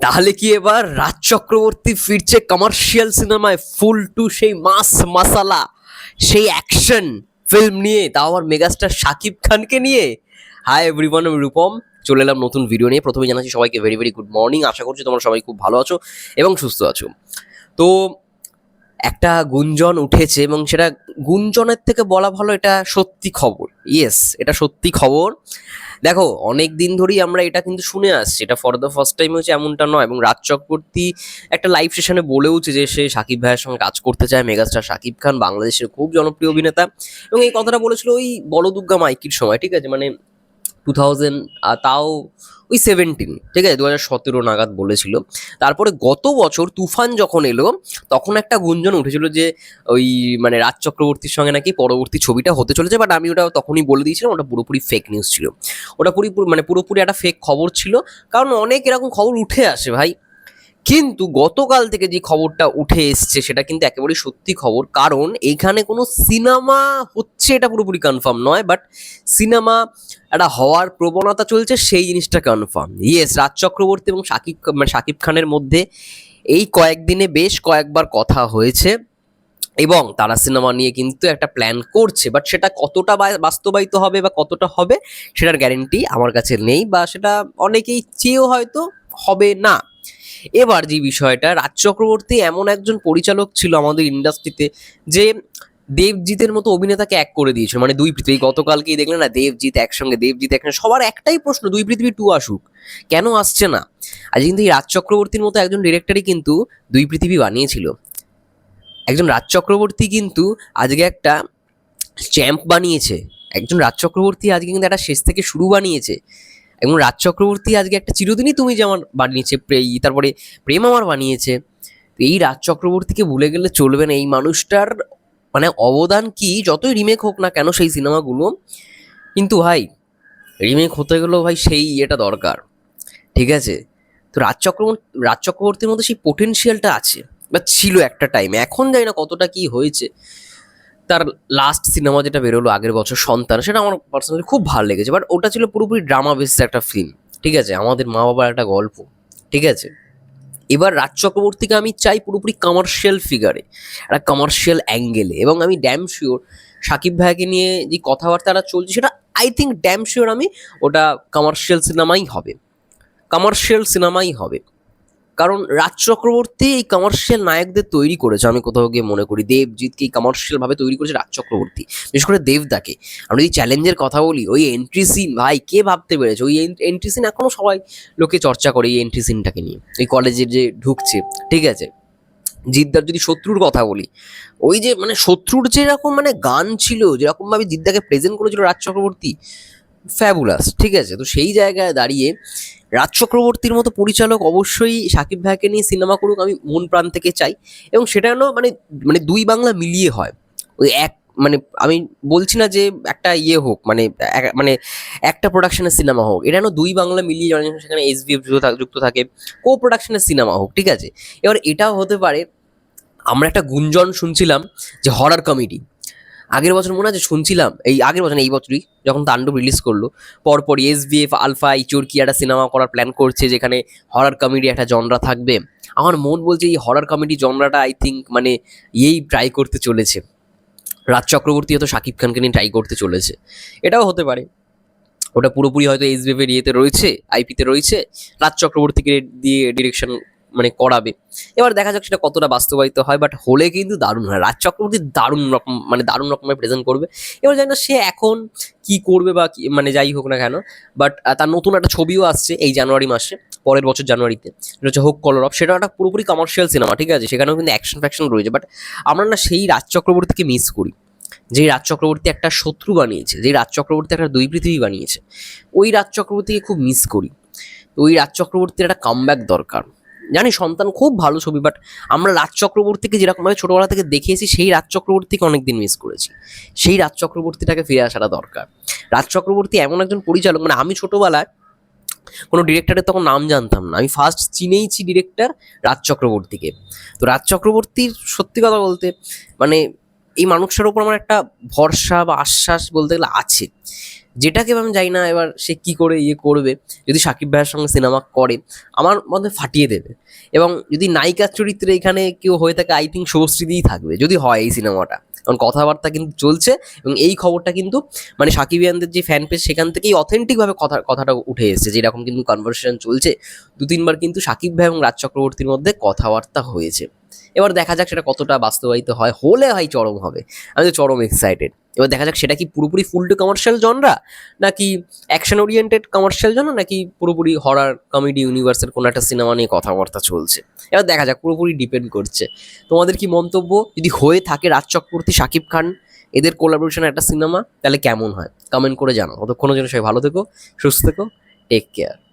তাহলে কি এবার রাজ চক্রবর্তী ফিরছে কমার্শিয়াল সিনেমায় ফুল টু সেই মাস মাসালা সেই অ্যাকশন ফিল্ম নিয়ে? তাও আবার মেগাস্টার শাকিব খানকে নিয়ে? হাই এভরিওয়ান আমি রূপম। চলে এলাম নতুন ভিডিও নিয়ে। প্রথমে জানাচ্ছি সবাইকে ভেরি ভেরি গুড মর্নিং আশা করছি তোমরা সবাই খুব ভালো আছো এবং সুস্থ আছো। তো একটা গুঞ্জন উঠেছে এবং সেটা গুঞ্জনের থেকে বলা ভালো, এটা সত্যি খবর। ইয়েস এটা সত্যি খবর। দেখো, অনেক দিন ধরেই আমরা এটা কিন্তু শুনে আসছি। এটা ফর দ্য ফার্স্ট টাইম হচ্ছে এমনটা নয়। এবং রাজ চক্রবর্তী একটা লাইভ সেশনে বলেওছে যে সে সাকিব ভাইয়ের সঙ্গে কাজ করতে চায় মেগাস্টার সাকিব খান, বাংলাদেশের খুব জনপ্রিয় অভিনেতা। এবং এই কথাটা বলেছিল ওই বলদুর্গা মাইকির সময়, ঠিক আছে? মানে টু থাউজেন্ড তাও ওই সেভেন্টিন ঠিক আছে? দু হাজার সতেরো নাগাদ বলেছিল। তারপরে গত বছর তুফান যখন এলো, তখন একটা গুঞ্জন উঠেছিল যে ওই মানে রাজ চক্রবর্তীর সঙ্গে নাকি পরবর্তী ছবিটা হতে চলেছে বাট আমি ওটা তখনই বলে দিয়েছিলাম, ওটা পুরোপুরি ফেক নিউজ ছিল। ওটা পুরি মানে পুরোপুরি একটা ফেক খবর ছিল, কারণ অনেক এরকম খবর উঠে আসে ভাই। কিন্তু গতকাল থেকে যে খবরটা উঠে এসছে, সেটা কিন্তু একেবারেই সত্যি খবর। কারণ এখানে কোনো সিনেমা হচ্ছে এটা পুরোপুরি কনফার্ম নয় বাট সিনেমা একটা হওয়ার প্রবণতা চলছে, সেই জিনিসটা কনফার্ম ইয়েস রাজ চক্রবর্তী এবং শাকিব মানে শাকিব খানের মধ্যে এই কয়েকদিনে বেশ কয়েকবার কথা হয়েছে এবং তারা সিনেমা নিয়ে কিন্তু একটা প্ল্যান করছে বাট সেটা কতটা বাস্তবায়িত হবে বা কতটা হবে, সেটার গ্যারেন্টি আমার কাছে নেই বা সেটা অনেকেই চেয়েও হয়তো হবে না। এবার যে বিষয়টা, রাজ চক্রবর্তী এমন একজন পরিচালক ছিল আমাদের ইন্ডাস্ট্রিতে যে দেবজিতের মতো অভিনেতাকে এক করে দিয়েছিল। মানে দুই পৃথিবী, গতকালকেই দেখলেন না দেবজিৎ একসঙ্গে দেবজিৎ একসঙ্গে, সবার একটাই প্রশ্ন, দুই পৃথিবী টু আসুক, কেন আসছে না? আজ কিন্তু এই রাজ চক্রবর্তীর মতো একজন ডিরেক্টরই কিন্তু দুই পৃথিবী বানিয়েছিল। একজন রাজ চক্রবর্তী কিন্তু আজকে একটা চ্যাম্প বানিয়েছে। একজন রাজ চক্রবর্তী আজকে কিন্তু একটা শেষ থেকে শুরু বানিয়েছে। এবং রাজ চক্রবর্তী আজকে একটা চিরদিনই তুমি যেমন বানিয়েছে প্রে- ই, তারপরে প্রেম আমার বানিয়েছে। এই রাজ চক্রবর্তীকে ভুলে গেলে চলবে না। এই মানুষটার মানে অবদান কি যতই রিমেক হোক না কেন সেই সিনেমাগুলো কিন্তু ভাই রিমেক হতে গেলেও ভাই সেই এটা দরকার। ঠিক আছে? তো রাজ চক্রবর্তী রাজ চক্রবর্তীর মধ্যে সেই পোটেনশিয়ালটা আছে। বা ছিল একটা টাইমে এখন জানি না কতটা কি হয়েছে। তার লাস্ট সিনেমা যেটা বেরোলো আগের বছর, সন্তান, সেটা আমার পার্সোনালি খুব ভালো লেগেছে বাট ওটা ছিল পুরোপুরি ড্রামা বেসড একটা ফিল্ম ঠিক আছে? আমাদের মা বাবার একটা গল্প, ঠিক আছে? এবার রাজ চক্রবর্তীকে আমি চাই পুরোপুরি কমার্শিয়াল ফিগারে একটা কমার্শিয়াল অ্যাঙ্গেলে এবং আমি ড্যাম শিওর সাকিব ভাইকে নিয়ে যে কথাবার্তাটা চলছে সেটা আই থিঙ্ক ড্যাম শিওর আমি ওটা কমার্শিয়াল সিনেমাই হবে কমার্শিয়াল সিনেমাই হবে। কারণ রাজ চক্রবর্তী এই কমার্শিয়াল নায়কদের তৈরি করেছে, আমি কোথাও গিয়ে মনে করি, দেবজিৎকে এই কমার্শিয়াল ভাবে তৈরি করেছে রাজ চক্রবর্তী, বিশেষ করে দেবদাকে। আমরা যদি চ্যালেঞ্জের কথা বলি, ওই এন্ট্রি সিন ভাই, কে ভাবতে পেরেছে? ওই এন্ট্রি সিন এখনও সবাই লোকে চর্চা করে এই এন্ট্রি সিনটাকে নিয়ে। এই কলেজে যে ঢুকছে, ঠিক আছে? জিদ্দার যদি শত্রুর কথা বলি, ওই যে মানে শত্রুর যেরকম মানে গান ছিল, যেরকমভাবে জিদ্দাকে প্রেজেন্ট করেছিল রাজ চক্রবর্তী ফ্যাবুলাস ঠিক আছে? তো সেই জায়গায় দাঁড়িয়ে রাজ চক্রবর্তীর মতো পরিচালক অবশ্যই সাকিব ভাইকে নিয়ে সিনেমা করুক, আমি মন প্রাণ থেকে চাই। এবং সেটা যেন মানে মানে দুই বাংলা মিলিয়ে হয়। ওই এক মানে আমি বলছি না যে একটা ইয়ে হোক মানে মানে একটা প্রোডাকশনের সিনেমা হোক। এটা যেন দুই বাংলা মিলিয়ে যেন সেখানে এস বি যুক্ত থাকে কো প্রোডাকশনের সিনেমা হোক, ঠিক আছে? এবার এটাও হতে পারে, আমরা একটা গুঞ্জন শুনছিলাম যে হরার কমেডি আগের বছর মনে আছে শুনছিলাম, এই আগের বছর এই বছরই যখন তাণ্ডব রিলিজ করল, পরপরই এস বি এফ আলফা ইচোরকি একটা সিনেমা করার প্ল্যান করছে যেখানে হরার কমেডি একটা জনরা থাকবে। আমার মন বলছে এই হরার কমেডি জনরাটা আই থিঙ্ক মানে এই ট্রাই করতে চলেছে। রাজ চক্রবর্তী হয়তো শাকিব খানকে নিয়ে ট্রাই করতে চলেছে। এটাও হতে পারে। ওটা পুরোপুরি হয়তো এস বি এফের ইয়েতে রয়েছে আইপিতে রয়েছে। রাজ চক্রবর্তীকে দিয়ে ডিরেকশন মানে করাবে। এবার দেখা যাক সেটা কতটা বাস্তবায়িত হয় বাট হলে কিন্তু দারুণ হয়। রাজ চক্রবর্তী দারুণ রকম মানে দারুণ রকমের প্রেজেন্ট করবে। এবার জানি না সে এখন কি করবে বা কি মানে যাই হোক না কেন বাট তার নতুন একটা ছবিও আসছে এই জানুয়ারি মাসে, পরের বছর জানুয়ারিতে। সেটা হচ্ছে হোক কলর অফ সেটা একটা পুরোপুরি কমার্শিয়াল সিনেমা ঠিক আছে? সেখানেও কিন্তু অ্যাকশন ফ্যাকশন রয়েছে বাট আমরা না সেই রাজ চক্রবর্তীকে মিস করি। যে রাজ চক্রবর্তী একটা শত্রু বানিয়েছে, যে রাজ চক্রবর্তী একটা দুই পৃথিবী বানিয়েছে, ওই রাজ চক্রবর্তীকে খুব মিস করি। ওই রাজ চক্রবর্তীর একটা কামব্যাক দরকার। জানি সন্তান খুব ভালো ছবি বাট আমরা রাজ চক্রবর্তীকে যেরকমভাবে ছোটোবেলা থেকে দেখিয়েছি সেই রাজ চক্রবর্তীকে অনেক দিন মিস করেছি। সেই রাজ চক্রবর্তীটাকে ফিরে আসাটা দরকার। রাজ চক্রবর্তী এমন একজন পরিচালক মানে আমি ছোটোবেলায় কোনো ডিরেক্টরের তখন নাম জানতাম না। আমি ফার্স্ট চিনেইছি ডিরেক্টর রাজ চক্রবর্তীকে। তো রাজ চক্রবর্তীর সত্যি কথা বলতে মানে এই মানুষটার উপর আমার একটা ভরসা বা আশ্বাস বলতে গেলে আছে। যেটাকে আমি জানি না এবার সে কি করে ইয়ে করবে। যদি সাকিব ভাইয়ের সঙ্গে সিনেমা করে, আমার মধ্যে ফাটিয়ে দেবে। এবং যদি নায়িকার চরিত্রে এখানে কেউ হয়ে থাকে আই থিঙ্ক শুভশ্রীদিই থাকবে, যদি হয় এই সিনেমাটা। কারণ কথাবার্তা কিন্তু চলছে এবং এই খবরটা কিন্তু মানে সাকিবিয়ানদের যে ফ্যান পেজ সেখান থেকেই অথেন্টিকভাবে কথা, কথাটা উঠে এসেছে। যেরকম কিন্তু কনভারসেশন চলছে দু তিনবার কিন্তু সাকিব ভাই এবং রাজ চক্রবর্তীর মধ্যে কথাবার্তা হয়েছে। এবার দেখা যাক সেটা কতটা বাস্তবায়িত হয়, হলে হয় চরম হবে। আমি তো চরম এক্সাইটেড এবার দেখা যাক সেটা কি পুরোপুরি ফুল টু কমার্শিয়াল জনরা নাকি অ্যাকশন ওরিয়েন্টেড কমার্শিয়াল জনরা নাকি পুরোপুরি হরার কমেডি ইউনিভার্সের কোনো একটা সিনেমা নিয়ে কথাবার্তা চলছে। এবার দেখা যাক, পুরোপুরি ডিপেন্ড করছে। তোমাদের কি মন্তব্য? যদি হয়ে থাকে রাজ চক্রবর্তী শাকিব খান, এদের কোলাবোরেশনের একটা সিনেমা তাহলে কেমন হয়? কমেন্ট করে জানাও। ততক্ষণের জন্য সবাই ভালো থেকো, সুস্থ থেকো টেক কেয়ার